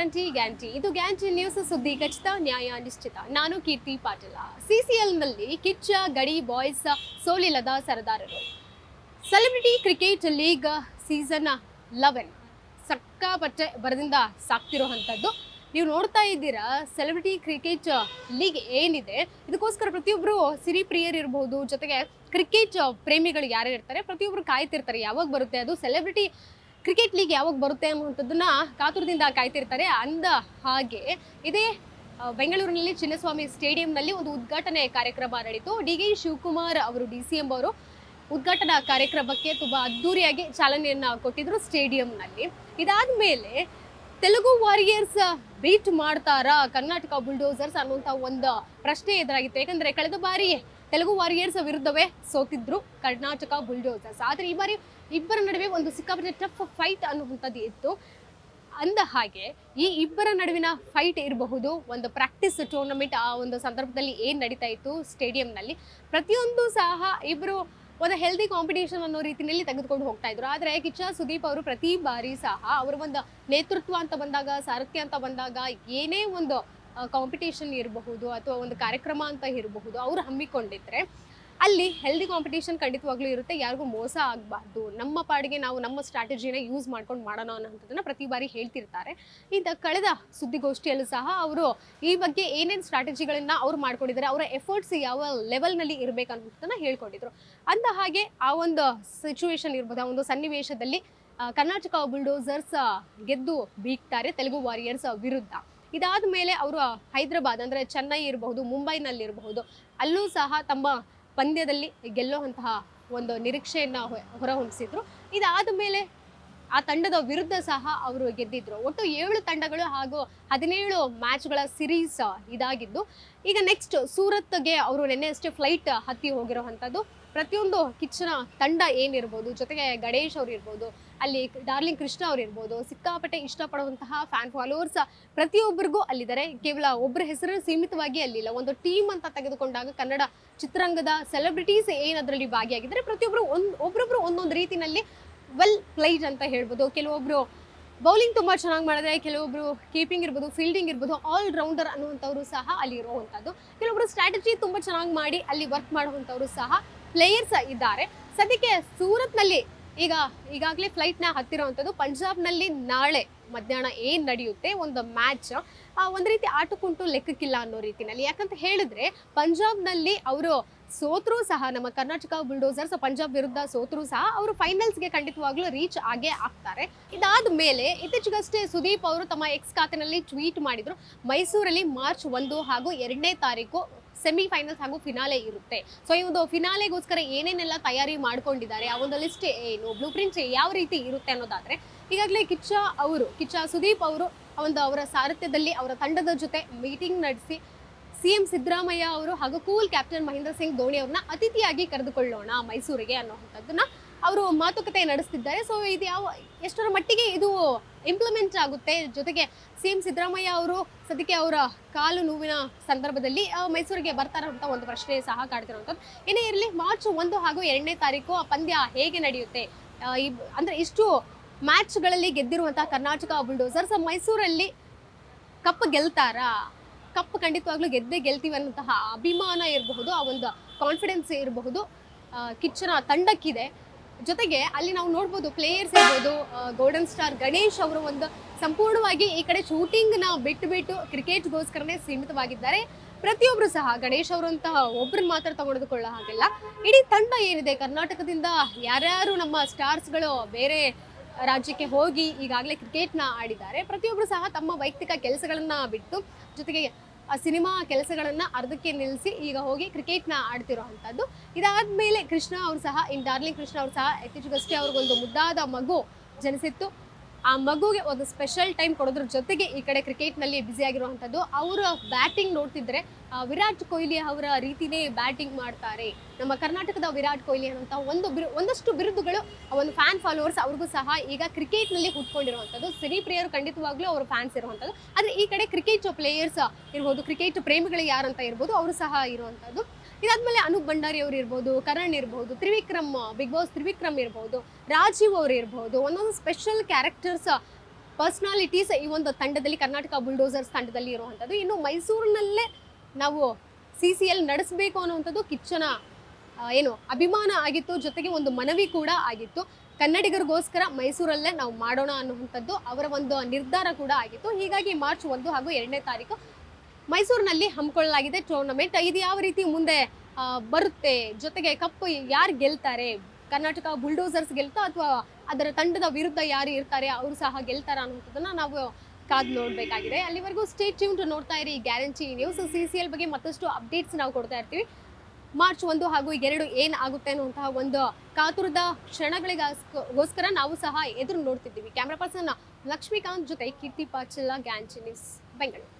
Guarantee guarantee. ಇದು guarantee news ಸುದ್ದಿ, ಖಚಿತ ನ್ಯಾಯ ನಿಶ್ಚಿತ. ನಾನು ಕೀರ್ತಿ ಪಾಟೀಲ. ಸಿಸಿಎಲ್ನಲ್ಲಿ ಕಿಚ್ಚ, ಗಡಿ ಬಾಯ್ಸ್ ಸೋಲಿಲ್ಲದ ಸರದಾರರು. Celebrity cricket league season eleven ಸಕ್ಕಾಪಟ್ಟೆ ಬರದಿಂದ ಸಾಕ್ತಿರುವಂಥದ್ದು. ನೀವು ನೋಡ್ತಾ ಇದ್ದೀರಾ ಸೆಲೆಬ್ರಿಟಿ ಕ್ರಿಕೆಟ್ ಲೀಗ್ ಏನಿದೆ? ಇದಕ್ಕೋಸ್ಕರ ಪ್ರತಿಯೊಬ್ಬರು ಸಿರಿ ಪ್ರಿಯರ್ ಇರಬಹುದು ಜೊತೆಗೆ ಕ್ರಿಕೆಟ್ ಪ್ರೇಮಿಗಳು ಯಾರು ಇರ್ತಾರೆ ಪ್ರತಿಯೊಬ್ಬರು ಕಾಯ್ತಿರ್ತಾರೆ. ಯಾವಾಗ ಬರುತ್ತೆ ಅದು? ಸೆಲೆಬ್ರಿಟಿ ಕ್ರಿಕೆಟ್ ಲೀಗ್ ಯಾವಾಗ ಬರುತ್ತೆ ಅನ್ನುವಂಥದ್ದನ್ನ ಕಾತುರದಿಂದ ಕಾಯ್ತಿರ್ತಾರೆ. ಅಂದ ಹಾಗೆ ಇದೇ ಬೆಂಗಳೂರಿನಲ್ಲಿ ಚಿನ್ನಸ್ವಾಮಿ ಸ್ಟೇಡಿಯಂನಲ್ಲಿ ಒಂದು ಉದ್ಘಾಟನೆ ಕಾರ್ಯಕ್ರಮ ನಡೆಯಿತು ಡಿ ಕೆ ಶಿವಕುಮಾರ್ ಅವರು ಡಿ ಸಿ ಎಂ ಅವರು ಉದ್ಘಾಟನಾ ಕಾರ್ಯಕ್ರಮಕ್ಕೆ ತುಂಬಾ ಅದ್ದೂರಿಯಾಗಿ ಚಾಲನೆಯನ್ನ ಕೊಟ್ಟಿದ್ರು ಸ್ಟೇಡಿಯಂನಲ್ಲಿ. ಇದಾದ ಮೇಲೆ ತೆಲುಗು ವಾರಿಯರ್ಸ್ ಬೀಟ್ ಮಾಡ್ತಾರಾ ಕರ್ನಾಟಕ ಬುಲ್ಡೋಸರ್ಸ್ ಅನ್ನುವಂಥ ಒಂದು ಪ್ರಶ್ನೆ ಎದುರಾಗಿತ್ತು. ಯಾಕಂದ್ರೆ ಕಳೆದ ಬಾರಿ ತೆಲುಗು ವಾರಿಯರ್ಸ್ ವಿರುದ್ಧವೇ ಸೋತಿದ್ರು ಕರ್ನಾಟಕ ಬುಲ್ಡೋಸರ್ಸ್. ಆದರೆ ಈ ಬಾರಿ ಇಬ್ಬರ ನಡುವೆ ಒಂದು ಸಿಕ್ಕಾಪಟ್ಟೆ ಟಫ್ ಫೈಟ್ ಅನ್ನುವಂಥದ್ದು ಇತ್ತು. ಅಂದ ಹಾಗೆ ಈ ಇಬ್ಬರ ನಡುವಿನ ಫೈಟ್ ಇರಬಹುದು, ಒಂದು ಪ್ರಾಕ್ಟೀಸ್ ಟೂರ್ನಮೆಂಟ್ ಆ ಒಂದು ಸಂದರ್ಭದಲ್ಲಿ ಏನು ನಡೀತಾ ಇತ್ತು ಸ್ಟೇಡಿಯಂನಲ್ಲಿ ಪ್ರತಿಯೊಂದು ಸಹ ಇಬ್ಬರು ಒಂದು ಹೆಲ್ದಿ ಕಾಂಪಿಟೇಷನ್ ಅನ್ನೋ ರೀತಿಯಲ್ಲಿ ತೆಗೆದುಕೊಂಡು ಹೋಗ್ತಾ ಇದ್ರು. ಆದರೆ ಕಿಚ್ಚ ಸುದೀಪ್ ಅವರು ಪ್ರತಿ ಬಾರಿ ಸಹ ಅವರ ಒಂದು ನೇತೃತ್ವ ಅಂತ ಬಂದಾಗ, ಸಾರಥ್ಯ ಅಂತ ಬಂದಾಗ ಏನೇ ಒಂದು ಕಾಂಪಿಟೇಷನ್ ಇರಬಹುದು ಅಥವಾ ಒಂದು ಕಾರ್ಯಕ್ರಮ ಅಂತ ಇರಬಹುದು, ಅವರು ಹಮ್ಮಿಕೊಂಡಿದ್ರೆ ಅಲ್ಲಿ ಹೆಲ್ದಿ ಕಾಂಪಿಟೇಷನ್ ಖಂಡಿತವಾಗ್ಲೂ ಇರುತ್ತೆ. ಯಾರಿಗೂ ಮೋಸ ಆಗಬಾರ್ದು. ನಮ್ಮ ಪಾಡಿಗೆ ನಾವು ನಮ್ಮ ಸ್ಟ್ರಾಟಜಿನ ಯೂಸ್ ಮಾಡ್ಕೊಂಡು ಮಾಡೋಣ ಅನ್ನೋಂಥದ್ದನ್ನು ಪ್ರತಿ ಬಾರಿ ಹೇಳ್ತಿರ್ತಾರೆ. ಇಂಥ ಕಳೆದ ಸುದ್ದಿಗೋಷ್ಠಿಯಲ್ಲೂ ಸಹ ಅವರು ಈ ಬಗ್ಗೆ ಏನೇನು ಸ್ಟ್ರಾಟಜಿಗಳನ್ನು ಅವ್ರು ಮಾಡ್ಕೊಂಡಿದ್ದಾರೆ, ಅವರ ಎಫರ್ಟ್ಸ್ ಯಾವ ಲೆವೆಲ್ನಲ್ಲಿ ಇರಬೇಕು ಅನ್ನೋದನ್ನ ಹೇಳ್ಕೊಂಡಿದ್ರು. ಅಂದ ಹಾಗೆ ಆ ಒಂದು ಸಿಚುವೇಶನ್ ಇರ್ಬೋದು, ಆ ಒಂದು ಸನ್ನಿವೇಶದಲ್ಲಿ ಕರ್ನಾಟಕ ಬುಲ್ಡೋಸರ್ಸ್ ಗೆದ್ದು ಬೀಗ್ತಾರೆ ತೆಲುಗು ವಾರಿಯರ್ಸ್ ವಿರುದ್ಧ. ಇದಾದ ಮೇಲೆ ಅವರು ಹೈದರಾಬಾದ್ ಅಂದರೆ ಚೆನ್ನೈ ಇರಬಹುದು ಮುಂಬೈನಲ್ಲಿ ಇರಬಹುದು ಅಲ್ಲೂ ಸಹ ತಮ್ಮ ಪಂದ್ಯದಲ್ಲಿ ಗೆಲ್ಲುವಂತಹ ಒಂದು ನಿರೀಕ್ಷೆಯನ್ನು ಹೊರಹೊಮ್ಮಿಸಿದ್ರು ಇದಾದ ಮೇಲೆ ಆ ತಂಡದ ವಿರುದ್ಧ ಸಹ ಅವರು ಗೆದ್ದಿದ್ರು. ಒಟ್ಟು ಏಳು ತಂಡಗಳು ಹಾಗೂ ಹದಿನೇಳು ಮ್ಯಾಚ್ಗಳ ಸಿರೀಸ್ ಇದಾಗಿದ್ದು, ಈಗ ನೆಕ್ಸ್ಟ್ ಸೂರತ್ಗೆ ಅವರು ನಿನ್ನೆ ಅಷ್ಟೇ ಫ್ಲೈಟ್ ಹತ್ತಿ ಹೋಗಿರೋವಂಥದ್ದು. ಪ್ರತಿಯೊಂದು ಕಿಚ್ಚನ ತಂಡ ಏನಿರ್ಬೋದು, ಜೊತೆಗೆ ಗಣೇಶ್ ಅವ್ರು ಇರ್ಬೋದು, ಅಲ್ಲಿ ಡಾರ್ಲಿಂಗ್ ಕೃಷ್ಣ ಅವ್ರು ಇರ್ಬೋದು, ಸಿಕ್ಕಾಪಟ್ಟೆ ಇಷ್ಟಪಡುವಂತಹ ಫ್ಯಾನ್ ಫಾಲೋವರ್ಸ್ ಪ್ರತಿಯೊಬ್ಬರಿಗೂ ಅಲ್ಲಿದ್ದಾರೆ. ಕೇವಲ ಒಬ್ಬರ ಹೆಸರು ಸೀಮಿತವಾಗಿ ಅಲ್ಲಿಲ್ಲ. ಒಂದು ಟೀಮ್ ಅಂತ ತೆಗೆದುಕೊಂಡಾಗ ಕನ್ನಡ ಚಿತ್ರರಂಗದ ಸೆಲೆಬ್ರಿಟೀಸ್ ಏನದರಲ್ಲಿ ಭಾಗಿಯಾಗಿದ್ದಾರೆ? ಪ್ರತಿಯೊಬ್ಬರು ಒಂದು, ಒಬ್ರೊಬ್ರು ಒಂದೊಂದು ರೀತಿಯಲ್ಲಿ ವೆಲ್ ಪ್ಲೈಡ್ ಅಂತ ಹೇಳ್ಬೋದು. ಕೆಲವೊಬ್ಬರು ಬೌಲಿಂಗ್ ತುಂಬ ಚೆನ್ನಾಗಿ ಮಾಡಿದ್ರೆ ಕೆಲವೊಬ್ಬರು ಕೀಪಿಂಗ್ ಇರ್ಬೋದು ಫೀಲ್ಡಿಂಗ್ ಇರ್ಬೋದು ಆಲ್ ರೌಂಡರ್ ಅನ್ನುವಂಥವ್ರು ಸಹ ಅಲ್ಲಿ ಇರುವಂಥದ್ದು. ಕೆಲವೊಬ್ಬರು ಸ್ಟ್ರಾಟಜಿ ತುಂಬ ಚೆನ್ನಾಗಿ ಮಾಡಿ ಅಲ್ಲಿ ವರ್ಕ್ ಮಾಡುವಂಥವ್ರು ಸಹ ಪ್ಲೇಯರ್ಸ್ ಇದ್ದಾರೆ. ಸದ್ಯಕ್ಕೆ ಸೂರತ್ನಲ್ಲಿ ಈಗ ಈಗಾಗಲೇ ಫ್ಲೈಟ್ನ ಹತ್ತಿರುವಂಥದ್ದು ಪಂಜಾಬ್ನಲ್ಲಿ ನಾಳೆ ಮಧ್ಯಾಹ್ನ ಏನು ನಡೆಯುತ್ತೆ ಒಂದು ಮ್ಯಾಚ್ ಒಂದು ರೀತಿ ಆಟಕ್ಕುಂಟು ಲೆಕ್ಕಕ್ಕಿಲ್ಲ ಅನ್ನೋ ರೀತಿನಲ್ಲಿ. ಯಾಕಂತ ಹೇಳಿದ್ರೆ ಪಂಜಾಬ್ನಲ್ಲಿ ಅವರು ಸೋತ್ರೂ ಸಹ ನಮ್ಮ ಕರ್ನಾಟಕ ಬುಲ್ಡೋಸರ್ಸ್ ಪಂಜಾಬ್ ವಿರುದ್ಧ ಸೋತ್ರೂ ಸಹ ಅವರು ಫೈನಲ್ಸ್ಗೆ ಖಂಡಿತವಾಗ್ಲೂ ರೀಚ್ ಆಗೇ ಆಗ್ತಾರೆ. ಇದಾದ ಮೇಲೆ ಇತ್ತೀಚೆಗಷ್ಟೇ ಸುದೀಪ್ ಅವರು ತಮ್ಮ ಎಕ್ಸ್ ಖಾತೆನಲ್ಲಿ ಟ್ವೀಟ್ ಮಾಡಿದ್ರು. ಮೈಸೂರಲ್ಲಿ ಮಾರ್ಚ್ ಒಂದು ಹಾಗೂ ಎರಡನೇ ತಾರೀಕು ಸೆಮಿಫೈನಲ್ಸ್ ಹಾಗೂ ಫಿನಾಲೆ ಇರುತ್ತೆ. ಸೊ ಈ ಒಂದು ಫಿನಾಲೆಗೋಸ್ಕರ ಏನೇನೆಲ್ಲ ತಯಾರಿ ಮಾಡ್ಕೊಂಡಿದ್ದಾರೆ, ಆ ಒಂದು ಲಿಸ್ಟ್ ಏನು ಬ್ಲೂ ಪ್ರಿಂಟ್ ಯಾವ ರೀತಿ ಇರುತ್ತೆ ಅನ್ನೋದಾದ್ರೆ, ಈಗಾಗಲೇ ಕಿಚ್ಚ ಅವರು, ಕಿಚ್ಚ ಸುದೀಪ್ ಅವರು ಒಂದು ಅವರ ಸಾರಥ್ಯದಲ್ಲಿ ಅವರ ತಂಡದ ಜೊತೆ ಮೀಟಿಂಗ್ ನಡೆಸಿ ಸಿ ಎಂ ಸಿದ್ದರಾಮಯ್ಯ ಅವರು ಹಾಗೂ ಕೂಲ್ ಕ್ಯಾಪ್ಟನ್ ಮಹೇಂದ್ರ ಸಿಂಗ್ ಧೋನಿ ಅವ್ರನ್ನ ಅತಿಥಿಯಾಗಿ ಕರೆದುಕೊಳ್ಳೋಣ ಮೈಸೂರಿಗೆ ಅನ್ನೋವಂಥದ್ದನ್ನ ಅವರು ಮಾತುಕತೆ ನಡೆಸ್ತಿದ್ದಾರೆ. ಸೊ ಇದು ಯಾವ, ಎಷ್ಟರ ಮಟ್ಟಿಗೆ ಇದು ಇಂಪ್ಲಿಮೆಂಟ್ ಆಗುತ್ತೆ? ಜೊತೆಗೆ ಸಿ ಎಂ ಸಿದ್ದರಾಮಯ್ಯ ಅವರು ಸದ್ಯಕ್ಕೆ ಅವರ ಕಾಲು ನೋವಿನ ಸಂದರ್ಭದಲ್ಲಿ ಮೈಸೂರಿಗೆ ಬರ್ತಾರ ಅಂತ ಒಂದು ಪ್ರಶ್ನೆ ಸಹ ಕಾಡ್ತಿರುವಂಥದ್ದು. ಏನೇ ಇರಲಿ ಮಾರ್ಚ್ ಒಂದು ಹಾಗೂ ಎರಡನೇ ತಾರೀಕು ಆ ಪಂದ್ಯ ಹೇಗೆ ನಡೆಯುತ್ತೆ? ಅಂದರೆ ಇಷ್ಟು ಮ್ಯಾಚ್ಗಳಲ್ಲಿ ಗೆದ್ದಿರುವಂತಹ ಕರ್ನಾಟಕ ಬುಲ್ಡೋಸರ್ಸ್ ಮೈಸೂರಲ್ಲಿ ಕಪ್ ಗೆಲ್ತಾರಾ? ಕಪ್ ಖಂಡಿತವಾಗ್ಲೂ ಗೆದ್ದೇ ಗೆಲ್ತೀವಿ ಅನ್ನೋಂತಹ ಅಭಿಮಾನ ಇರಬಹುದು, ಆ ಒಂದು ಕಾನ್ಫಿಡೆನ್ಸ್ ಇರಬಹುದು. ಕಿಚ್ಚನ ತಂಡಕ್ಕಿದೆ. ಜೊತೆಗೆ ಅಲ್ಲಿ ನಾವು ನೋಡ್ಬೋದು ಪ್ಲೇಯರ್ಸ್ ಇರ್ಬೋದು ಗೋಲ್ಡನ್ ಸ್ಟಾರ್ ಗಣೇಶ್ ಅವರು ಒಂದು ಸಂಪೂರ್ಣವಾಗಿ ಈ ಕಡೆ ಶೂಟಿಂಗ್ನ ಬಿಟ್ಟು ಬಿಟ್ಟು ಕ್ರಿಕೆಟ್ಗೋಸ್ಕರನೇ ಸೀಮಿತವಾಗಿದ್ದಾರೆ. ಪ್ರತಿಯೊಬ್ಬರು ಸಹ ಗಣೇಶ್ ಅವರಂತಹ ಒಬ್ಬರನ್ನ ಮಾತ್ರ ತಗೊಂಡುಕೊಳ್ಳೋ ಹಾಗಿಲ್ಲ. ಇಡೀ ತಂಡ ಏನಿದೆ? ಕರ್ನಾಟಕದಿಂದ ಯಾರ್ಯಾರು ನಮ್ಮ ಸ್ಟಾರ್ಸ್ಗಳು ಬೇರೆ ರಾಜ್ಯಕ್ಕೆ ಹೋಗಿ ಈಗಾಗಲೇ ಕ್ರಿಕೆಟ್ನ ಆಡಿದ್ದಾರೆ. ಪ್ರತಿಯೊಬ್ಬರು ಸಹ ತಮ್ಮ ವೈಯಕ್ತಿಕ ಕೆಲಸಗಳನ್ನು ಬಿಟ್ಟು ಜೊತೆಗೆ ಸಿನಿಮಾ ಕೆಲಸಗಳನ್ನು ಅರ್ಧಕ್ಕೆ ನಿಲ್ಲಿಸಿ ಈಗ ಹೋಗಿ ಕ್ರಿಕೆಟ್ನ ಆಡ್ತಿರೋ ಇದಾದ್ಮೇಲೆ ಕೃಷ್ಣ ಅವರು ಸಹ, ಇನ್ ಡಾರ್ಲಿಂಗ್ ಕೃಷ್ಣ ಅವರು ಸಹ ಇತ್ತೀಚೆಗಷ್ಟೇ ಅವ್ರಿಗೊಂದು ಮುದ್ದಾದ ಮಗು ಜನಿಸಿತ್ತು. ಆ ಮಗುಗೆ ಒಂದು ಸ್ಪೆಷಲ್ ಟೈಮ್ ಕೊಡೋದ್ರ ಜೊತೆಗೆ ಈ ಕಡೆ ಕ್ರಿಕೆಟ್ನಲ್ಲಿ ಬ್ಯುಸಿ ಆಗಿರುವಂಥದ್ದು. ಅವರ ಬ್ಯಾಟಿಂಗ್ ನೋಡ್ತಿದ್ರೆ ವಿರಾಟ್ ಕೊಹ್ಲಿ ಅವರ ರೀತಿನೇ ಬ್ಯಾಟಿಂಗ್ ಮಾಡ್ತಾರೆ. ನಮ್ಮ ಕರ್ನಾಟಕದ ವಿರಾಟ್ ಕೊಹ್ಲಿ ಅನ್ನುವಂಥ ಒಂದು ಬಿರು, ಒಂದಷ್ಟು ಬಿರುದುಗಳು ಒಂದು ಫ್ಯಾನ್ ಫಾಲೋವರ್ಸ್ ಅವ್ರಿಗೂ ಸಹ ಈಗ ಕ್ರಿಕೆಟ್ನಲ್ಲಿ ಹುಟ್ಕೊಂಡಿರುವಂಥದ್ದು ಸಿನಿ ಪ್ರಿಯರು ಖಂಡಿತವಾಗ್ಲೂ ಅವರು ಫ್ಯಾನ್ಸ್ ಇರುವಂಥದ್ದು. ಆದರೆ ಈ ಕಡೆ ಕ್ರಿಕೆಟ್ ಪ್ಲೇಯರ್ಸ್ ಇರ್ಬೋದು ಕ್ರಿಕೆಟ್ ಪ್ರೇಮಿಗಳು ಯಾರಂತ ಇರ್ಬೋದು, ಅವರು ಸಹ ಇರುವಂಥದ್ದು. ಇದಾದ್ಮೇಲೆ ಅನೂಪ್ ಭಂಡಾರಿ ಅವ್ರು ಇರ್ಬೋದು, ಕರಣ್ ಇರ್ಬೋದು, ತ್ರಿವಿಕ್ರಮ್, ಬಿಗ್ ಬಾಸ್ ತ್ರಿವಿಕ್ರಮ್ ಇರ್ಬೋದು, ರಾಜೀವ್ ಅವ್ರು ಇರ್ಬೋದು, ಒಂದೊಂದು ಸ್ಪೆಷಲ್ ಕ್ಯಾರೆಕ್ಟರ್ಸ್ ಪರ್ಸ್ನಾಲಿಟೀಸ್ ಈ ಒಂದು ತಂಡದಲ್ಲಿ ಕರ್ನಾಟಕ ಬುಲ್ಡೋಸರ್ಸ್ ತಂಡದಲ್ಲಿ ಇರುವಂಥದ್ದು. ಇನ್ನು ಮೈಸೂರಿನಲ್ಲೇ ನಾವು ಸಿ ಸಿ ಎಲ್ ನಡೆಸಬೇಕು ಅನ್ನುವಂಥದ್ದು ಕಿಚ್ಚನ ಏನು, ಅಭಿಮಾನ ಆಗಿತ್ತು, ಜೊತೆಗೆ ಒಂದು ಮನವಿ ಕೂಡ ಆಗಿತ್ತು. ಕನ್ನಡಿಗರಿಗೋಸ್ಕರ ಮೈಸೂರಲ್ಲೇ ನಾವು ಮಾಡೋಣ ಅನ್ನುವಂಥದ್ದು ಅವರ ಒಂದು ನಿರ್ಧಾರ ಕೂಡ ಆಗಿತ್ತು. ಹೀಗಾಗಿ ಮಾರ್ಚ್ ಒಂದು ಹಾಗೂ ಎರಡನೇ ತಾರೀಕು ಮೈಸೂರಿನಲ್ಲಿ ಹಮ್ಮಿಕೊಳ್ಳಲಾಗಿದೆ ಟೂರ್ನಮೆಂಟ್. ಇದು ಯಾವ ರೀತಿ ಮುಂದೆ ಬರುತ್ತೆ? ಜೊತೆಗೆ ಕಪ್ಪು ಯಾರು ಗೆಲ್ತಾರೆ? ಕರ್ನಾಟಕ ಬುಲ್ಡೋಸರ್ಸ್ ಗೆಲ್ತಾ ಅಥವಾ ಅದರ ತಂಡದ ವಿರುದ್ಧ ಯಾರು ಇರ್ತಾರೆ, ಅವರು ಸಹ ಗೆಲ್ತಾರ ಅನ್ನೋದನ್ನ ನಾವು ಕಾದು ನೋಡಬೇಕಾಗಿದೆ. ಅಲ್ಲಿವರೆಗೂ ಸ್ಟೇಟ್ ಟ್ಯೂನ್ ನೋಡ್ತಾ ಇರಿ. Guarantee news C C L ಬಗ್ಗೆ ಮತ್ತಷ್ಟು ಅಪ್ಡೇಟ್ಸ್ ನಾವು ಕೊಡ್ತಾ ಇರ್ತೀವಿ. ಮಾರ್ಚ್ ಒಂದು ಹಾಗೂ ಎರಡು ಏನು ಆಗುತ್ತೆ ಅನ್ನುವಂತಹ ಒಂದು ಕಾತುರದ ಕ್ಷಣಗಳಿಗೋಸ್ಕರ ನಾವು ಸಹ ಎದುರು ನೋಡ್ತಿದ್ದೀವಿ. ಕ್ಯಾಮ್ರಾ ಪರ್ಸನ್ ಲಕ್ಷ್ಮೀಕಾಂತ್ ಜೊತೆ ಕೀರ್ತಿ ಪಾಚಿಲ್ಲ guarantee news Bengaluru